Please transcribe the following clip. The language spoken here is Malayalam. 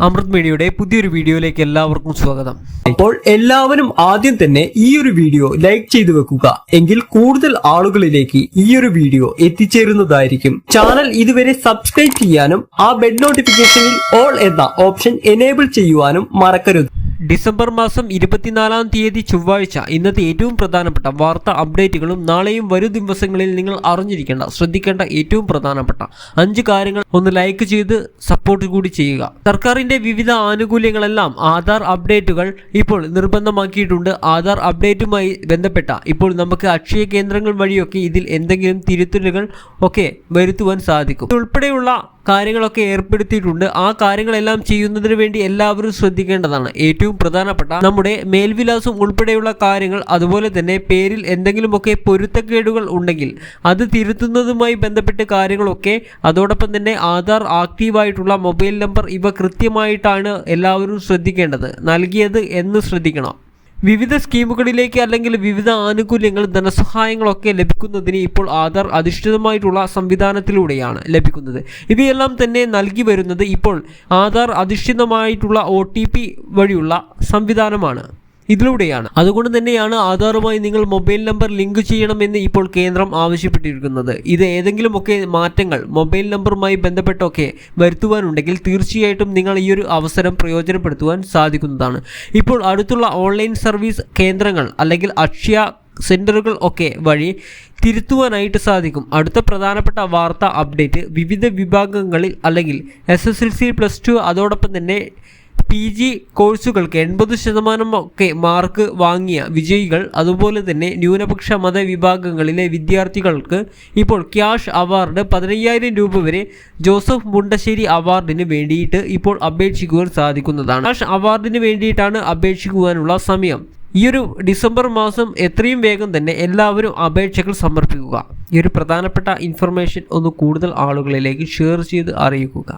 അമൃത് മീഡിയയുടെ പുതിയൊരു വീഡിയോയിലേക്ക് എല്ലാവർക്കും സ്വാഗതം. അപ്പോൾ എല്ലാവരും ആദ്യം തന്നെ ഈ ഒരു വീഡിയോ ലൈക്ക് ചെയ്തു വെക്കുക. എങ്കിൽ കൂടുതൽ ആളുകളിലേക്ക് ഈ ഒരു വീഡിയോ എത്തിച്ചേരുന്നതായിരിക്കും. ചാനൽ ഇതുവരെ സബ്സ്ക്രൈബ് ചെയ്യാനും ആ ബെഡ് നോട്ടിഫിക്കേഷനിൽ ഓൾ എന്ന ഓപ്ഷൻ എനേബിൾ ചെയ്യുവാനും മറക്കരുത്. ഡിസംബർ മാസം ഇരുപത്തിനാലാം തീയതി ചൊവ്വാഴ്ച ഇന്നത്തെ ഏറ്റവും പ്രധാനപ്പെട്ട വാർത്താ അപ്ഡേറ്റുകളും നാളെയും വരും ദിവസങ്ങളിൽ നിങ്ങൾ അറിഞ്ഞിരിക്കേണ്ട ശ്രദ്ധിക്കേണ്ട ഏറ്റവും പ്രധാനപ്പെട്ട അഞ്ച് കാര്യങ്ങൾ ഒന്ന് ലൈക്ക് ചെയ്ത് സപ്പോർട്ട് കൂടി ചെയ്യുക. സർക്കാരിന്റെ വിവിധ ആനുകൂല്യങ്ങളെല്ലാം ആധാർ അപ്ഡേറ്റുകൾ ഇപ്പോൾ നിർബന്ധമാക്കിയിട്ടുണ്ട്. ആധാർ അപ്ഡേറ്റുമായി ബന്ധപ്പെട്ട ഇപ്പോൾ നമുക്ക് അക്ഷയ കേന്ദ്രങ്ങൾ വഴിയൊക്കെ ഇതിൽ എന്തെങ്കിലും തിരുത്തലുകൾ ഒക്കെ വരുത്തുവാൻ സാധിക്കും. ഉൾപ്പെടെയുള്ള കാര്യങ്ങളൊക്കെ ഏർപ്പെടുത്തിയിട്ടുണ്ട്. ആ കാര്യങ്ങളെല്ലാം ചെയ്യുന്നതിന് വേണ്ടി എല്ലാവരും ശ്രദ്ധിക്കേണ്ടതാണ്. ഏറ്റവും പ്രധാനപ്പെട്ട നമ്മുടെ മേൽവിലാസം ഉൾപ്പെടെയുള്ള കാര്യങ്ങൾ അതുപോലെ തന്നെ പേരിൽ എന്തെങ്കിലുമൊക്കെ പൊരുത്തക്കേടുകൾ ഉണ്ടെങ്കിൽ അത് തിരുത്തുന്നതുമായി ബന്ധപ്പെട്ട് കാര്യങ്ങളൊക്കെ അതോടൊപ്പം തന്നെ ആധാർ ആക്റ്റീവായിട്ടുള്ള മൊബൈൽ നമ്പർ ഇവ കൃത്യമായിട്ടാണ് എല്ലാവരും ശ്രദ്ധിക്കേണ്ടത്. നൽകിയത് എന്ന് ശ്രദ്ധിക്കണം. വിവിധ സ്കീമുകളിലേക്ക് അല്ലെങ്കിൽ വിവിധ ആനുകൂല്യങ്ങൾ ധനസഹായങ്ങളൊക്കെ ലഭിക്കുന്നതിന് ഇപ്പോൾ ആധാർ അധിഷ്ഠിതമായിട്ടുള്ള സംവിധാനത്തിലൂടെയാണ് ലഭിക്കുന്നത്. ഇവയെല്ലാം തന്നെ നൽകി വരുന്നത് ഇപ്പോൾ ആധാർ അധിഷ്ഠിതമായിട്ടുള്ള ഒ വഴിയുള്ള സംവിധാനമാണ്. ഇതിലൂടെയാണ്. അതുകൊണ്ട് തന്നെയാണ് ആധാറുമായി നിങ്ങൾ മൊബൈൽ നമ്പർ ലിങ്ക് ചെയ്യണമെന്ന് ഇപ്പോൾ കേന്ദ്രം ആവശ്യപ്പെട്ടിരിക്കുന്നത്. ഇത് ഏതെങ്കിലുമൊക്കെ മാറ്റങ്ങൾ മൊബൈൽ നമ്പറുമായി ബന്ധപ്പെട്ടൊക്കെ വരുത്തുവാനുണ്ടെങ്കിൽ തീർച്ചയായിട്ടും നിങ്ങൾ ഈ ഒരു അവസരം പ്രയോജനപ്പെടുത്തുവാൻ സാധിക്കുന്നതാണ്. ഇപ്പോൾ അടുത്തുള്ള ഓൺലൈൻ സർവീസ് കേന്ദ്രങ്ങൾ അല്ലെങ്കിൽ അക്ഷയ സെന്ററുകൾ ഒക്കെ വഴി തിരുത്തുവാനായിട്ട് സാധിക്കും. അടുത്ത പ്രധാനപ്പെട്ട വാർത്ത അപ്ഡേറ്റ് വിവിധ വിഭാഗങ്ങളിൽ അല്ലെങ്കിൽ S S L C plus two അതോടൊപ്പം തന്നെ പി ജി കോഴ്സുകൾക്ക് എൺപത് ശതമാനം ഒക്കെ മാർക്ക് വാങ്ങിയ വിജയികൾ അതുപോലെ തന്നെ ന്യൂനപക്ഷ മത വിഭാഗങ്ങളിലെ വിദ്യാർത്ഥികൾക്ക് ഇപ്പോൾ ക്യാഷ് അവാർഡ് പതിനയ്യായിരം രൂപ വരെ ജോസഫ് മുണ്ടശ്ശേരി അവാർഡിന് വേണ്ടിയിട്ട് ഇപ്പോൾ അപേക്ഷിക്കുവാൻ സാധിക്കുന്നതാണ്. ക്യാഷ് അവാർഡിന് വേണ്ടിയിട്ടാണ് അപേക്ഷിക്കുവാനുള്ള സമയം. ഈ ഒരു ഡിസംബർ മാസം എത്രയും വേഗം തന്നെ എല്ലാവരും അപേക്ഷകൾ സമർപ്പിക്കുക. ഈ ഒരു പ്രധാനപ്പെട്ട ഇൻഫർമേഷൻ ഒന്ന് കൂടുതൽ ആളുകളിലേക്ക് ഷെയർ ചെയ്ത് അറിയിക്കുക.